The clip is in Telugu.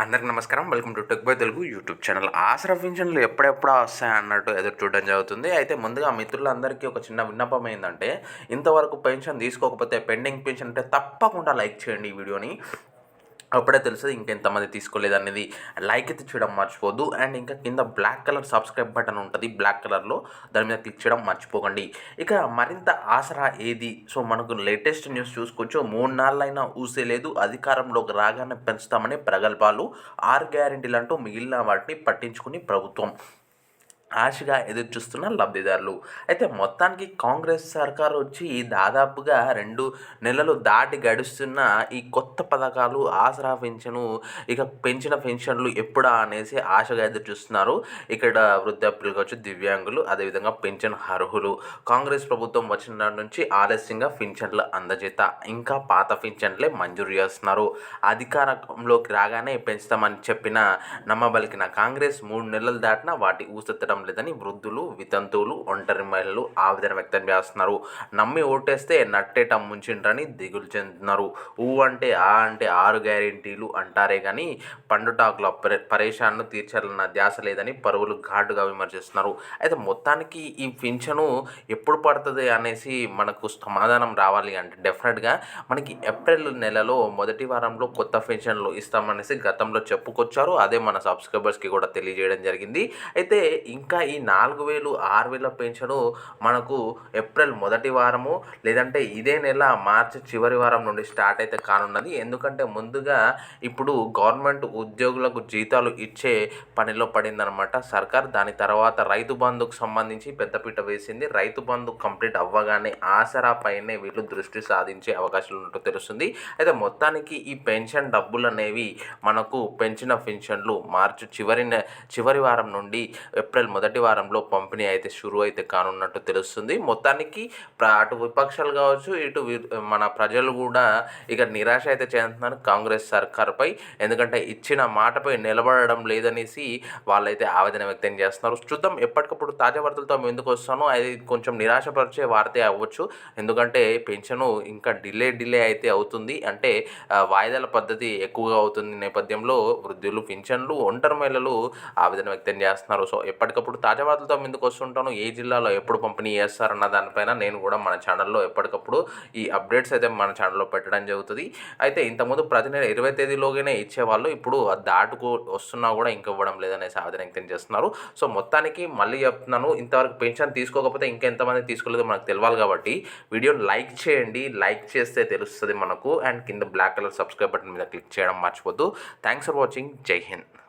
అందరికి నమస్కారం. Welcome to tech by Telugu YouTube channel. ఆసరా పింఛన్లు ఎప్పుడెప్పుడు వస్తాయి అన్నట్టు ఎదురు చూడడం జరుగుతుంది. అయితే ముందుగా మిత్రులందరికీ ఒక చిన్న విన్నపం ఏంటంటే ఇంతవరకు పెన్షన్ తీసుకోకపోతే పెండింగ్ పెన్షన్ అంటే తప్పకుండా లైక్ చేయండి ఈ వీడియోని. అప్పుడే తెలుస్తుంది ఇంకెంతమంది తీసుకోలేదు అనేది లైక్ అయితే చేయడం మర్చిపోద్దు అండ్ ఇంకా కింద బ్లాక్ కలర్ సబ్స్క్రైబ్ బటన్ ఉంటుంది. బ్లాక్ కలర్లో దాని మీద క్లిక్ చేయడం మర్చిపోకండి. ఇక మరింత ఆసరా ఏది? సో మనకు లేటెస్ట్ న్యూస్ చూసుకోవచ్చు. మూడు నాళ్ళైనా ఊసే లేదు. అధికారంలోకి రాగానే పెంచుతామనే ప్రగల్భాలు. ఆరు గ్యారెంటీలు అంటూ మిగిలిన వాటిని పట్టించుకుని ప్రభుత్వం. ఆశగా ఎదురు చూస్తున్న లబ్ధిదారులు. అయితే మొత్తానికి కాంగ్రెస్ సర్కార్ వచ్చి దాదాపుగా రెండు నెలలు దాటి గడుస్తున్న ఈ కొత్త పథకాలు ఆసరా పెన్షను ఇక పెంచిన పెన్షన్లు ఎప్పుడా అనేసి ఆశగా ఎదురు చూస్తున్నారు ఇక్కడ వృద్ధాప్యులు కావచ్చు దివ్యాంగులు అదేవిధంగా పెన్షన్ అర్హులు. కాంగ్రెస్ ప్రభుత్వం వచ్చిన నుంచి ఆలస్యంగా పెన్షన్ల అందజేత ఇంకా పాత పెన్షన్లే మంజూరు చేస్తున్నారు. అధికారంలోకి రాగానే పెంచుతామని చెప్పిన నమ్మబలికిన కాంగ్రెస్ మూడు నెలలు దాటినా వాటి ఊసెత్తడం లేదని వృద్ధులు వితంతువులు ఒంటరి మహిళలు ఆవేదన వ్యక్తం చేస్తున్నారు. నమ్మి ఓటేస్తే నట్టేట ముంచిండ్రని దిగులు చెందుతున్నారు. ఊ అంటే ఆ అంటే ఆరు గ్యారెంటీలు అంటారే కానీ పండుటాకుల పరేషాన్ను తీర్చాలన్న ధ్యాస లేదని పరువులు ఘాటుగా విమర్శిస్తున్నారు. అయితే మొత్తానికి ఈ పింఛను ఎప్పుడు పడుతుంది అనేసి మనకు సమాధానం రావాలి అంటే డెఫినెట్గా మనకి ఏప్రిల్ నెలలో మొదటి వారంలో కొత్త పెన్షన్లు ఇస్తామనేసి గతంలో చెప్పుకొచ్చారు. అదే మన సబ్స్క్రైబర్స్కి కూడా తెలియజేయడం జరిగింది. అయితే ఇంకా ఈ నాలుగు వేలు ఆరు వేల పెన్షను మనకు ఏప్రిల్ మొదటి వారము లేదంటే ఇదే నెల మార్చి చివరి వారం నుండి స్టార్ట్ అయితే కానున్నది. ఎందుకంటే ముందుగా ఇప్పుడు గవర్నమెంట్ ఉద్యోగులకు జీతాలు ఇచ్చే పనిలో పడిందనమాట సర్కార్ దాని తర్వాత రైతు బంధుకు సంబంధించి పెద్దపీట వేసింది. రైతు బంధు కంప్లీట్ అవ్వగానే ఆసరా పైనే వీళ్ళు దృష్టి సాధించే అవకాశాలు ఉన్నట్టు తెలుస్తుంది. అయితే మొత్తానికి ఈ పెన్షన్ డబ్బులు అనేవి మనకు పెంచిన పెన్షన్లు మార్చి చివరి చివరి వారం నుండి ఏప్రిల్ మొదటి వారంలో పంపిణీ అయితే షురు అయితే కానున్నట్టు తెలుస్తుంది. మొత్తానికి అటు విపక్షాలు కావచ్చు ఇటు మన ప్రజలు కూడా ఇక నిరాశ అయితే చెందుతున్నారు కాంగ్రెస్ సర్కార్పై. ఎందుకంటే ఇచ్చిన మాటపై నిలబడడం లేదనేసి వాళ్ళైతే ఆవేదన వ్యక్తం చేస్తున్నారు. చూద్దాం ఎప్పటికప్పుడు తాజా వార్తలతో మేము ఎందుకు వస్తాను. అది కొంచెం నిరాశపరిచే వార్తే అవ్వచ్చు. ఎందుకంటే పెన్షను ఇంకా డిలే డిలే అయితే అవుతుంది. అంటే వాయిదాల పద్ధతి ఎక్కువగా అవుతుంది నేపథ్యంలో వృద్ధులు పింఛన్లు ఒంటరి మహిళలు ఆవేదన వ్యక్తం చేస్తున్నారు. సో ఎప్పటికప్పుడు తాజా వార్తలతో ముందుకు వస్తుంటాను. ఏ జిల్లాలో ఎప్పుడు పంపిణీ చేస్తారన్న దానిపైన నేను కూడా మన ఛానల్లో ఎప్పటికప్పుడు ఈ అప్డేట్స్ అయితే మన ఛానల్లో పెట్టడం జరుగుతుంది. అయితే ఇంతకుముందు ప్రతి నెల ఇరవై తేదీలోగానే ఇచ్చేవాళ్ళు. ఇప్పుడు అది దాటుకు వస్తున్నా కూడా ఇంకా ఇవ్వడం లేదనే సాధన వ్యక్తం చేస్తున్నారు. సో మొత్తానికి మళ్ళీ చెప్తున్నాను. ఇంతవరకు పెన్షన్ తీసుకోకపోతే ఇంకెంతమంది తీసుకోలేదో మనకు తెలియాలి కాబట్టి వీడియోని లైక్ చేయండి. లైక్ చేస్తే తెలుస్తుంది మనకు. అండ్ కింద బ్లాక్ కలర్ సబ్స్క్రైబ్ బటన్ మీద క్లిక్ చేయడం మర్చిపోద్దు. Thanks for watching. Jai Hind.